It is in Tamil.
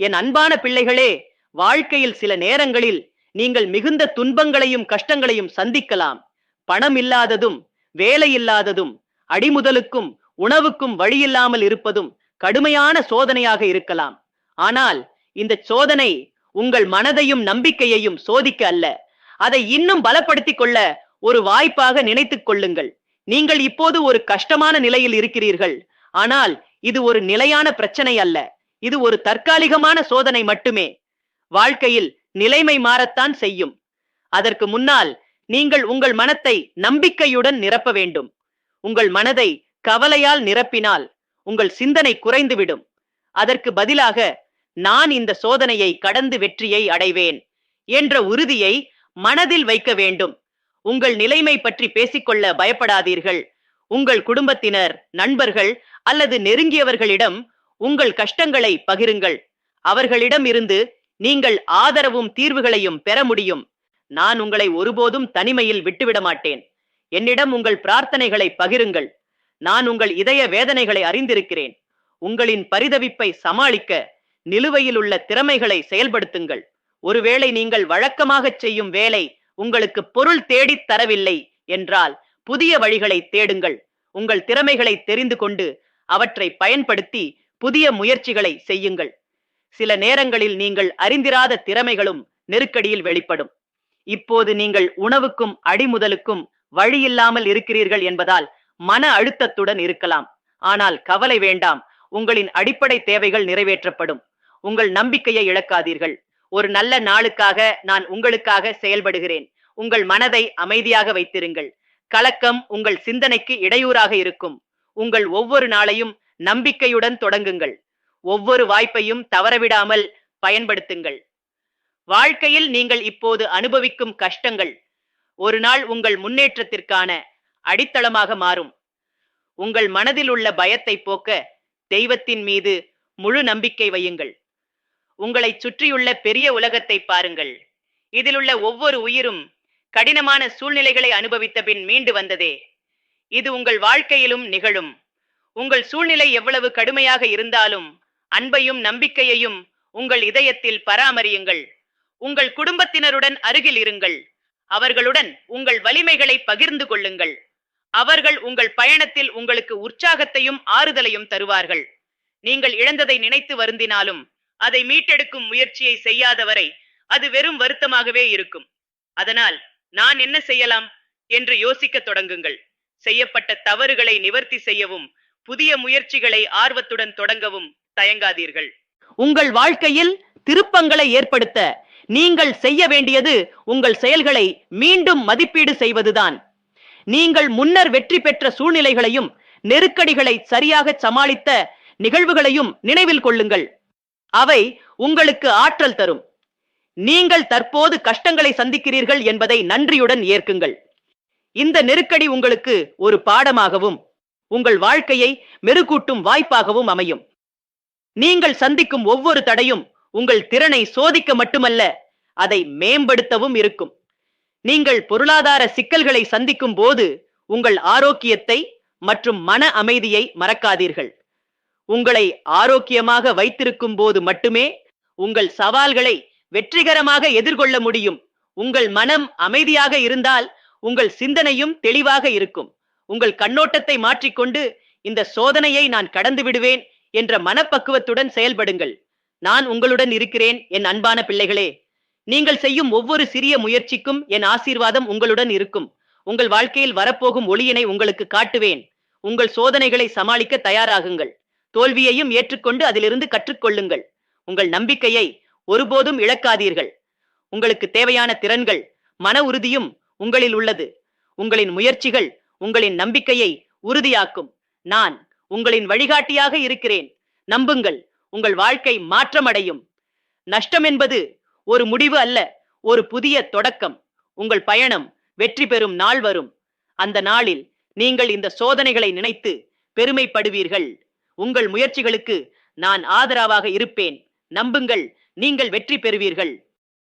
என் அன்பான பிள்ளைகளே வாழ்க்கையில் சில நேரங்களில் நீங்கள் மிகுந்த துன்பங்களையும் கஷ்டங்களையும் சந்திக்கலாம். பணம் இல்லாததும் வேலை இல்லாததும் அடிமுதலுக்கும் உணவுக்கும் வழியில்லாமல் இருப்பதும் கடுமையான சோதனையாக இருக்கலாம். ஆனால் இந்த சோதனை உங்கள் மனதையும் நம்பிக்கையையும் சோதிக்க அல்ல. அதை இன்னும் பலப்படுத்திக் கொள்ள ஒரு வாய்ப்பாக நினைத்துக் கொள்ளுங்கள். நீங்கள் இப்போது ஒரு கஷ்டமான நிலையில் இருக்கிறீர்கள். ஆனால் இது ஒரு நிலையான பிரச்சனை அல்ல. இது ஒரு தற்காலிகமான சோதனை மட்டுமே. வாழ்க்கையில் நிலைமை மாறத்தான் செய்யும். அதற்கு முன்னால் நீங்கள் உங்கள் மனத்தை நம்பிக்கையுடன் நிரப்ப வேண்டும். உங்கள் மனதை கவலையால் நிரப்பினால் உங்கள் சிந்தனை குறைந்துவிடும். அதற்கு பதிலாக நான் இந்த சோதனையை கடந்து வெற்றியை அடைவேன் என்ற உறுதியை மனதில் வைக்க வேண்டும். உங்கள் நிலைமை பற்றி பேசிக்கொள்ள பயப்படாதீர்கள். உங்கள் குடும்பத்தினர் நண்பர்கள் அல்லது நெருங்கியவர்களிடம் உங்கள் கஷ்டங்களை பகிருங்கள். அவர்களிடம் இருந்து நீங்கள் ஆதரவும் தீர்வுகளையும் பெற முடியும். நான் உங்களை ஒருபோதும் தனிமையில் விட்டுவிட மாட்டேன். என்னிடம் உங்கள் பிரார்த்தனைகளை பகிருங்கள். நான் உங்கள் இதய வேதனைகளை அறிந்திருக்கிறேன். உங்களின் பரிதவிப்பை சமாளிக்க நிலுவையில் உள்ள திறமைகளை செயல்படுத்துங்கள். ஒருவேளை நீங்கள் வழக்கமாக செய்யும் வேலை உங்களுக்கு பொருள் தேடித் தரவில்லை என்றால் புதிய வழிகளை தேடுங்கள். உங்கள் திறமைகளை தெரிந்து கொண்டு அவற்றை பயன்படுத்தி புதிய முயற்சிகளை செய்யுங்கள். சில நேரங்களில் நீங்கள் அறிந்திராத திறமைகளும் நெருக்கடியில் வெளிப்படும். இப்போது நீங்கள் உணவுக்கும் அடிமுதலுக்கும் வழியில்லாமல் இருக்கிறீர்கள் என்பதால் மன அழுத்தத்துடன் இருக்கலாம். ஆனால் கவலை வேண்டாம். உங்களின் அடிப்படை தேவைகள் நிறைவேற்றப்படும். உங்கள் நம்பிக்கையை இழக்காதீர்கள். ஒரு நல்ல நாளுக்காக நான் உங்களுக்காக செயல்படுகிறேன். உங்கள் மனதை அமைதியாக வைத்திருங்கள். கலக்கம் உங்கள் சிந்தனைக்கு இடையூறாக இருக்கும். உங்கள் ஒவ்வொரு நாளையும் நம்பிக்கையுடன் தொடங்குங்கள். ஒவ்வொரு வாய்ப்பையும் தவறவிடாமல் பயன்படுத்துங்கள். வாழ்க்கையில் நீங்கள் இப்போது அனுபவிக்கும் கஷ்டங்கள் ஒரு நாள் உங்கள் முன்னேற்றத்திற்கான அடித்தளமாக மாறும். உங்கள் மனதில் உள்ள பயத்தை போக்க தெய்வத்தின் மீது முழு நம்பிக்கை வையுங்கள். உங்களைச் சுற்றியுள்ள பெரிய உலகத்தை பாருங்கள். இதிலுள்ள ஒவ்வொரு உயிரும் கடினமான சூழ்நிலைகளை அனுபவித்த பின் மீண்டு வந்ததே. இது உங்கள் வாழ்க்கையிலும் நிகழும் உங்கள் சூழ்நிலை எவ்வளவு கடுமையாக இருந்தாலும் அன்பையும் நம்பிக்கையையும் உங்கள் இதயத்தில் பராமரியுங்கள். உங்கள் குடும்பத்தினருடன் அருகில் இருங்கள். அவர்களுடன் உங்கள் வலிமைகளை பகிர்ந்து கொள்ளுங்கள். அவர்கள் உங்கள் பயணத்தில் உங்களுக்கு உற்சாகத்தையும் ஆறுதலையும் தருவார்கள். நீங்கள் இழந்ததை நினைத்து வருந்தினாலும் அதை மீட்டெடுக்கும் முயற்சியை செய்யாதவரை அது வெறும் வருத்தமாகவே இருக்கும். அதனால் நான் என்ன செய்யலாம்? என்று யோசிக்க தொடங்குங்கள். செய்யப்பட்ட தவறுகளை நிவர்த்தி செய்யவும் புதிய முயற்சிகளை ஆர்வத்துடன் தொடங்கவும் தயங்காதீர்கள். உங்கள் வாழ்க்கையில் திருப்பங்களை ஏற்படுத்த நீங்கள் செய்ய வேண்டியது உங்கள் செயல்களை மீண்டும் மதிப்பீடு செய்வதுதான். நீங்கள் முன்னர் வெற்றி பெற்ற சூழ்நிலைகளையும் நெருக்கடிகளை சரியாக சமாளித்த நிகழ்வுகளையும் நினைவில் கொள்ளுங்கள். அவை உங்களுக்கு ஆற்றல் தரும். நீங்கள் தற்போது கஷ்டங்களை சந்திக்கிறீர்கள் என்பதை நன்றியுடன் ஏற்குங்கள். இந்த நெருக்கடி உங்களுக்கு ஒரு பாடமாகவும் உங்கள் வாழ்க்கையை மெருகூட்டும் வாய்ப்பாகவும் அமையும். நீங்கள் சந்திக்கும் ஒவ்வொரு தடையும் உங்கள் திறனை சோதிக்க மட்டுமல்ல அதை மேம்படுத்தவும் இருக்கும். நீங்கள் பொருளாதார சிக்கல்களை சந்திக்கும் போது உங்கள் ஆரோக்கியத்தை மற்றும் மன அமைதியை மறக்காதீர்கள். உங்களை ஆரோக்கியமாக வைத்திருக்கும் போது மட்டுமே உங்கள் சவால்களை வெற்றிகரமாக எதிர்கொள்ள முடியும். உங்கள் மனம் அமைதியாக இருந்தால் உங்கள் சிந்தனையும் தெளிவாக இருக்கும். உங்கள் கண்ணோட்டத்தை மாற்றிக்கொண்டு இந்த சோதனையை நான் கடந்து விடுவேன் என்ற மனப்பக்குவத்துடன் செயல்படுங்கள். நான் உங்களுடன் இருக்கிறேன் என் அன்பான பிள்ளைகளே. நீங்கள் செய்யும் ஒவ்வொரு சிறிய முயற்சிக்கும் என் ஆசீர்வாதம் உங்களுடன் இருக்கும். உங்கள் வாழ்க்கையில் வரப்போகும் ஒளியினை உங்களுக்கு காட்டுவேன். உங்கள் சோதனைகளை சமாளிக்க தயாராகுங்கள். தோல்வியையும் ஏற்றுக்கொண்டு அதிலிருந்து கற்றுக்கொள்ளுங்கள். உங்கள் நம்பிக்கையை ஒருபோதும் இழக்காதீர்கள். உங்களுக்கு தேவையான திறன்கள் மன உறுதியும் உங்களில் உள்ளது. உங்களின் முயற்சிகள் உங்களின் நம்பிக்கையை உறுதியாக்கும். நான் உங்களின் வழிகாட்டியாக இருக்கிறேன். நம்புங்கள் உங்கள் வாழ்க்கை மாற்றமடையும். நஷ்டம் என்பது ஒரு முடிவு அல்ல ஒரு புதிய தொடக்கம். உங்கள் பயணம் வெற்றி பெறும் நாள் வரும். அந்த நாளில் நீங்கள் இந்த சோதனைகளை நினைத்து பெருமைப்படுவீர்கள். உங்கள் முயற்சிகளுக்கு நான் ஆதரவாக இருப்பேன். நம்புங்கள் நீங்கள் வெற்றி பெறுவீர்கள்.